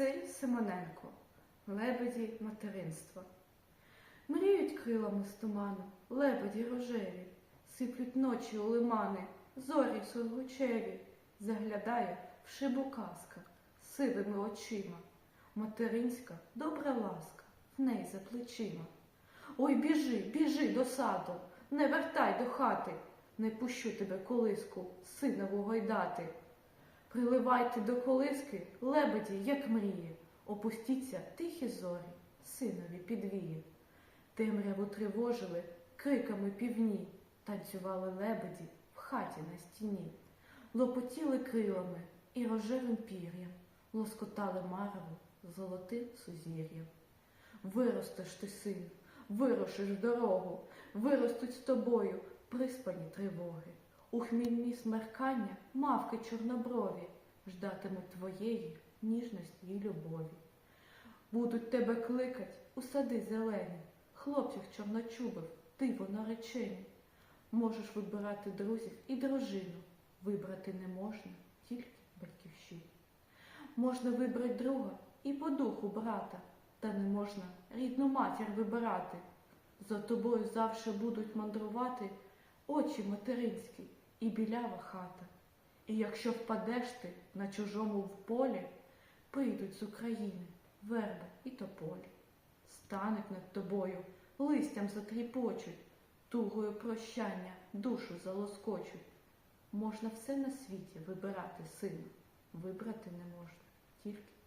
Симоненко Лебеді материнства. Мріють крилами з туману, лебеді рожеві, сиплють ночі у лимани, зорі сургучеві, заглядає в шибу казка сивими очима. Материнська добра ласка в неї за плечима. Ой, біжи, біжи до саду, не вертай до хати, не пущу тебе колиску, синову гойдати. Приливайте до колиски лебеді, як мріє, опустіться тихі зорі, синові підвіє. Темряву тривожили криками півні, танцювали лебеді в хаті на стіні, лопотіли крилами і рожевим пір'ям, лоскотали марево золотим сузір'ям. Виростеш ти, син, вирушиш дорогу, виростуть з тобою приспані тривоги. У хмільні смеркання мавки чорноброві ждатимуть твоєї ніжності й любові. Будуть тебе кликать у сади зелені, хлопців чорночубив, диво наречені. Можеш вибирати друзів і дружину, вибрати не можна тільки батьківщину. Можна вибрати друга і по духу брата, та не можна рідну матір вибирати. За тобою завше будуть мандрувати очі материнські і білява хата. І якщо впадеш ти на чужому в полі, прийдуть з України верба і тополі, стануть над тобою, листям затріпочуть, тугою прощання душу залоскочуть. Можна все на світі вибирати сина, вибрати не можна тільки.